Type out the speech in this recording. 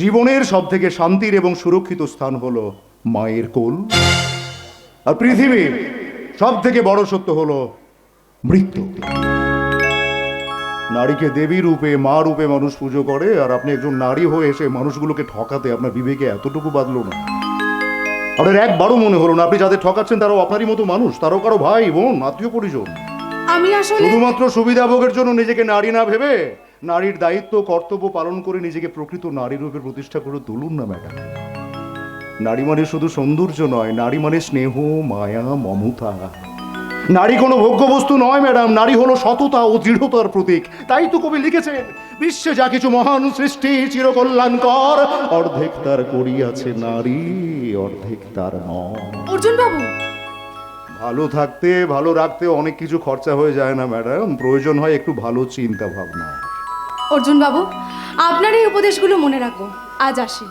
জীবনের সব থেকে শান্তির এবং সুরক্ষিত স্থান হলো মায়ের কোল। আর পৃথিবীর সব থেকে বড় সত্য হলো মৃত্যু। নারীকে দেবী রূপে মা রূপে মানুষ পুজো করে আর আপনি একজন নারী হয়ে এসে মানুষগুলোকে ঠকাতে আপনার বিবেকে এতটুকু বাদলো না। আপনার একবারও মনে হলো না আপনি যাদের ঠকাচ্ছেন তারাও আপনারই মতো মানুষ তারাও কারও ভাই বোন আত্মীয় পরিজন। আমি আসলে শুধুমাত্র সুবিধাভোগের জন্য নিজেকে নারী না ভেবে নারীর দায়িত্ব কর্তব্য পালন করে নিজেকে প্রকৃত নারী রূপে প্রতিষ্ঠা করে তুলুন না ম্যাডাম। নারী মানে শুধু সৌন্দর্য নয় নারী মানে স্নেহ মায়া মমতা। নারী কোনো ভোগ্য বস্তু নয় ম্যাডাম। নারী হলো সততা ও দৃঢ়তার প্রতীক। তাই তো কবি লিখেছেন বিশ্বে যা কিছু মহান সৃষ্টি চিরকল্যাণকর অর্ধেক তার করিয়াছে নারী অর্ধেক তার নয় অর্জুন বাবু ভালো থাকতে ভালো রাখতে অনেক কিছু খরচা হয়ে যায় না ম্যাডাম। প্রয়োজন হয় একটু ভালো চিন্তা ভাবনা অর্জুন বাবু আপনার এই উপদেশগুলো মনে রাখব আজ আসি।